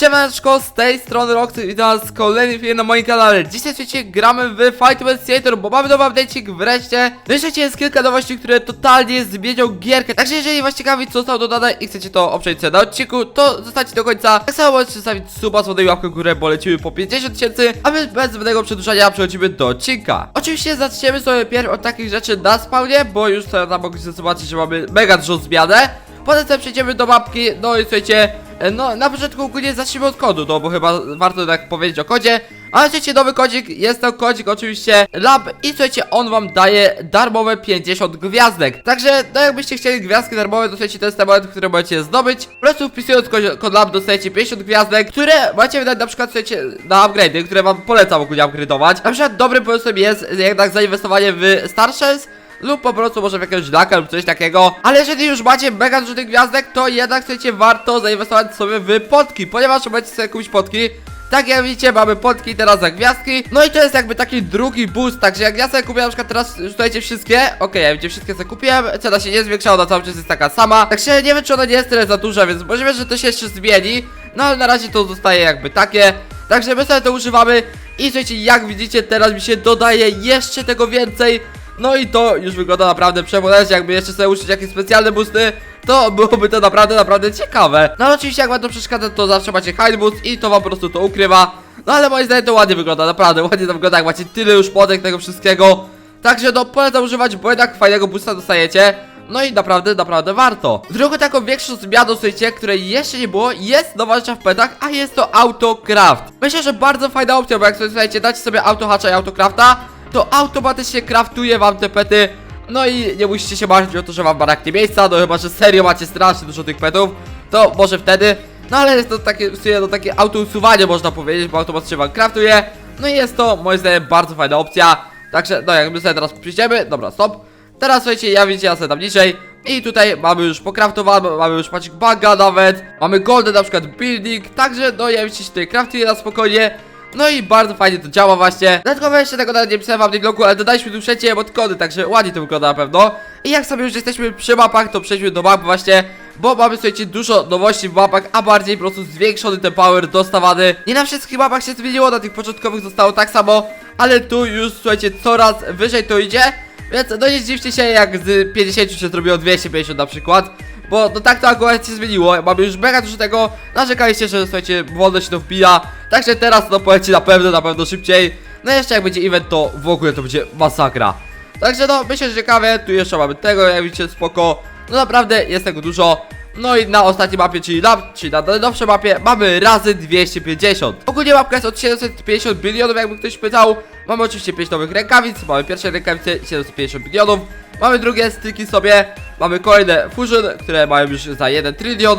Siemaneczko, z tej strony Roxy witam was w kolejnym filmie na moim kanale. Dzisiaj słuchajcie, gramy w Fight with Theater, bo mamy nowy update'cik wreszcie. No i słuchajcie, jest kilka nowości, które totalnie zmienią gierkę. Także jeżeli was ciekawi co zostało dodane i chcecie to sobie na odcinku To zostańcie do końca. Tak samo możecie zostawić suba, słonej łapkę w górę, bo lecimy po 50 tysięcy A my bez zbędnego przedłużania przechodzimy do odcinka. Oczywiście zaczniemy sobie pierw od takich rzeczy na spawnie Bo już tam mogliście zobaczyć, że mamy mega dużą zmianę. Potem przejdziemy do mapki, no i słuchajcie, no na początku ogólnie zacznijmy od kodu, no bo chyba warto tak powiedzieć o kodzie. Ale słuchajcie, nowy kodzik, jest to kodzik oczywiście Lab i słuchajcie, on wam daje darmowe 50 gwiazdek. Także, no jakbyście chcieli gwiazdki darmowe, to słuchajcie, to jest ten moment, w którym możecie zdobyć. Po prostu wpisując kod, kod Lab dostajecie 50 gwiazdek, które macie wydać na przykład, słuchajcie, na upgrade'y, które wam polecam ogólnie upgrade'ować. Na przykład dobrym pomysłem jest jednak zainwestowanie w Starshells, lub po prostu może w jakiegoś laka lub coś takiego. Ale jeżeli już macie mega dużo tych gwiazdek, to jednak słuchajcie, warto zainwestować sobie w potki, ponieważ możecie sobie kupić potki. Tak jak widzicie, mamy potki teraz za gwiazdki. No i to jest jakby taki drugi boost. Także jak ja sobie kupię na przykład teraz, słuchajcie, wszystkie. Okej, ja widzicie, wszystkie sobie kupiłem. Cena się nie zwiększała, na cały czas jest taka sama. Także nie wiem, czy ona nie jest tyle za duża, więc możliwe, że to się jeszcze zmieni. No ale na razie to zostaje jakby takie. Także my sobie to używamy. I słuchajcie, jak widzicie, teraz mi się dodaje jeszcze tego więcej. No i to już wygląda naprawdę przemoleśnie, jakby jeszcze sobie uczyć jakieś specjalne boosty To byłoby to naprawdę, naprawdę ciekawe No oczywiście jak wam to przeszkadza, to zawsze macie high boost i to wam po prostu to ukrywa No ale moim zdaniem to ładnie wygląda, naprawdę ładnie to wygląda, jak macie tyle już podek tego wszystkiego Także no polecam używać, bo jednak fajnego boosta dostajecie no i naprawdę, naprawdę warto. Drugą taką większą zmianą, słuchajcie, której jeszcze nie było, jest nowa rzecz w petach, a jest to autocraft. Myślę, że bardzo fajna opcja, bo jak sobie, słuchajcie, dacie sobie autohatcha i autocrafta, to automatycznie kraftuje wam te pety. No i nie musicie się martwić o to, że wam braknie miejsca No chyba, że serio macie strasznie dużo tych petów To może wtedy. No ale jest to takie, w sumie, no, takie autousuwanie można powiedzieć Bo automatycznie wam kraftuje. No i jest to moim zdaniem bardzo fajna opcja. Także no jak my sobie teraz przyjdziemy Dobra, stop. Teraz słuchajcie, ja widzicie, ja sobie tam niżej. I tutaj mamy już pokraftowane, mamy już paczek baga nawet. Mamy golden na przykład building Także no ja widzicie, się tutaj kraftuje na spokojnie no i bardzo fajnie to działa właśnie. Dodatkowo jeszcze tego nawet nie pisałem w update logu, ale dodaliśmy tu trzecie emotykony, także ładnie to wygląda na pewno. I jak sobie już jesteśmy przy mapach, to przejdźmy do map właśnie Bo mamy, słuchajcie, dużo nowości w mapach, a bardziej po prostu zwiększony ten power dostawany. Nie na wszystkich mapach się zmieniło, na tych początkowych zostało tak samo Ale tu już, słuchajcie, coraz wyżej to idzie. Więc no nie się, jak z 50 się zrobiło 250 na przykład bo no tak to akurat się zmieniło, mamy już mega dużo tego. Narzekaliście, że słuchajcie, wolno się to wbija Także teraz to poleci na pewno, na pewno szybciej. No jeszcze jak będzie event, to w ogóle to będzie masakra. Także no, myślę, że ciekawe, tu jeszcze mamy tego, jak widzicie, spoko. No naprawdę, jest tego dużo. No i na ostatniej mapie, czyli na, czyli na najnowszej mapie, mamy razy 250 Ogólnie mapka jest od 750 bilionów, jakby ktoś pytał. Mamy oczywiście 5 nowych rękawic, mamy pierwsze rękawice 750 bilionów Mamy drugie styki sobie, mamy kolejne fusion, które mają już za 1 trylion.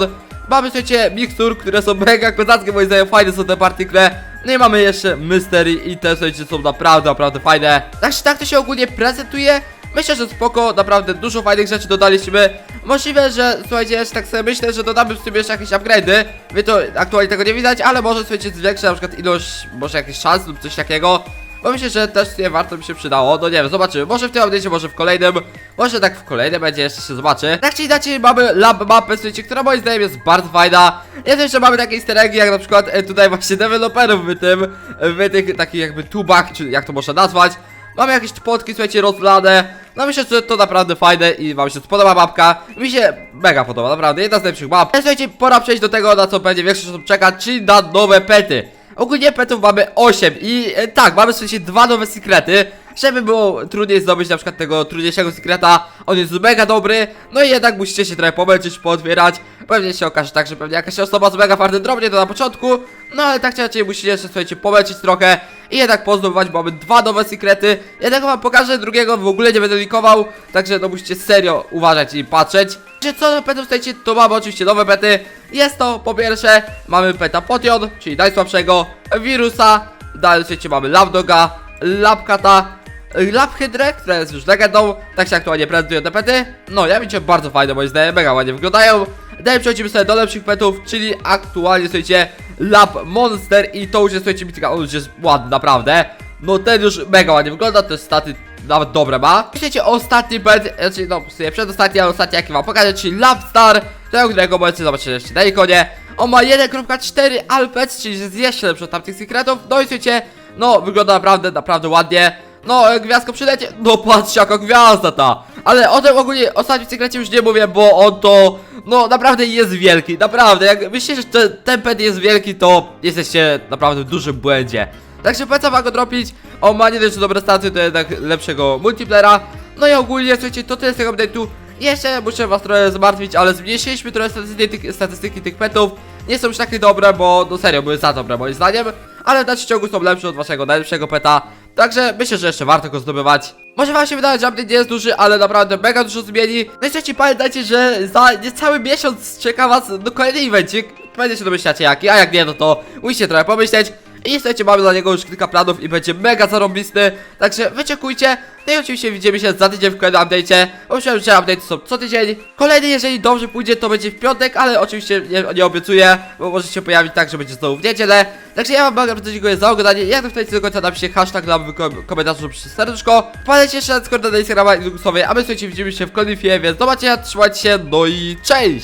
Mamy słuchajcie mikstur, które są mega kozackie, moim zdaniem fajne są te partikle. No i mamy jeszcze mystery i te słuchajcie są naprawdę, naprawdę fajne. Także tak to się ogólnie prezentuje. Myślę, że spoko, naprawdę dużo fajnych rzeczy dodaliśmy. Możliwe, że słuchajcie, jeszcze tak sobie myślę, że dodamy w sobie jeszcze jakieś upgrade'y. Wy to aktualnie tego nie widać, ale może słuchajcie zwiększę na przykład ilość, może jakichś szans lub coś takiego bo myślę, że też nie warto by się przydało. No nie wiem, zobaczymy. Może w tym update'cie, może w kolejnym. Może tak w kolejnym będzie, jeszcze się zobaczy. Tak czy inaczej mamy lab mapę, słuchajcie, która moim zdaniem jest bardzo fajna. Jest jeszcze mamy takie easter eggi, jak na przykład e, tutaj właśnie deweloperów w tym, w tych takich jakby tubach, czy jak to można nazwać. Mamy jakieś potki, słuchajcie, rozlane. No myślę, że to naprawdę fajne i wam się spodoba mapka. Mi się mega podoba, naprawdę, jedna z lepszych map. Ale słuchajcie, pora przejść do tego, na co będzie większość osób czeka, czyli na nowe pety. Ogólnie petów mamy 8 i e, tak, mamy w sensie dwa nowe sekrety. Żeby było trudniej zdobyć na przykład tego trudniejszego sekreta On jest mega dobry, no i jednak musicie się trochę pomęczyć, pootwierać. Pewnie się okaże tak, że pewnie jakaś osoba z mega fartem drobnie to na początku No ale tak czy inaczej musicie jeszcze, słuchajcie, pomęczyć trochę I jednak pozdobywać, bo mamy dwa nowe sekrety. Jednego wam pokażę, drugiego w ogóle nie będę likował Także no musicie serio uważać i patrzeć że co do petów słuchajcie, to mamy oczywiście nowe pety. Jest to po pierwsze, mamy peta Potion, czyli najsłabszego Wirusa, dalej słuchajcie mamy Labdoga, Labkata Labhydrę, która jest już legendą Tak się aktualnie prezentują te pety. No ja widzicie bardzo fajne moim zdaniem, mega ładnie wyglądają. Dalej przechodzimy sobie do lepszych petów Czyli aktualnie słuchajcie Lab Monster i to już jest słuchajcie mityka, on już jest ładny naprawdę No ten już mega ładnie wygląda, te staty nawet dobre ma. Myślicie ostatni pet, znaczy no w przedostatni, ale ostatni jaki wam pokażę, czyli Labstar, tego którego możecie zobaczyć jeszcze na ikonie. On ma 1.4 Alpec, czyli jest jeszcze lepszy od tamtych sekretów. No i słuchajcie, no wygląda naprawdę, naprawdę ładnie. No, e, gwiazdko przylecie. No patrzcie jaka gwiazda ta. Ale o tym ogólnie ostatnim sekrecie już nie mówię, bo on to, no naprawdę jest wielki, naprawdę. Jak myślicie, że ten, ten pet jest wielki, to jesteście naprawdę w dużym błędzie. Także polecam wam go dropić. On ma nie dość dobre staty, to jednak lepszego multiplayera. No i ogólnie, słuchajcie, to tyle z tego update'u. Jeszcze muszę was trochę zmartwić, ale zmniejszyliśmy trochę statystyki statystyki tych petów. Nie są już takie dobre, bo no serio, były za dobre moim zdaniem. Ale w dalszym ciągu są lepsze od waszego najlepszego peta. Także myślę, że jeszcze warto go zdobywać. Może wam się wydawać, że update nie jest duży, ale naprawdę mega dużo zmieni. No i trzeci pamiętajcie, że za niecały miesiąc czeka was no, kolejny evencik. Pewnie się domyślacie jaki, a jak nie, no to musicie trochę pomyśleć. I słuchajcie, mamy dla niego już kilka planów i będzie mega zarąbisty. Także wyczekujcie. No i oczywiście widzimy się za tydzień w kolejnym update'cie. Myślałem, że update są co tydzień. Kolejny, jeżeli dobrze pójdzie, to będzie w piątek, ale oczywiście nie, nie obiecuję, bo może się pojawić tak, że będzie znowu w niedzielę. Także ja wam bardzo dziękuję za oglądanie. Jak to wtedy do końca napiszcie hashtag dla komentarzu przez serduszko. Wpadajcie jeszcze na Discorda na Instagrama i Luxowie, a my słuchajcie, widzimy się w kolejnym filmie, więc zobaczcie, trzymajcie się, no i cześć!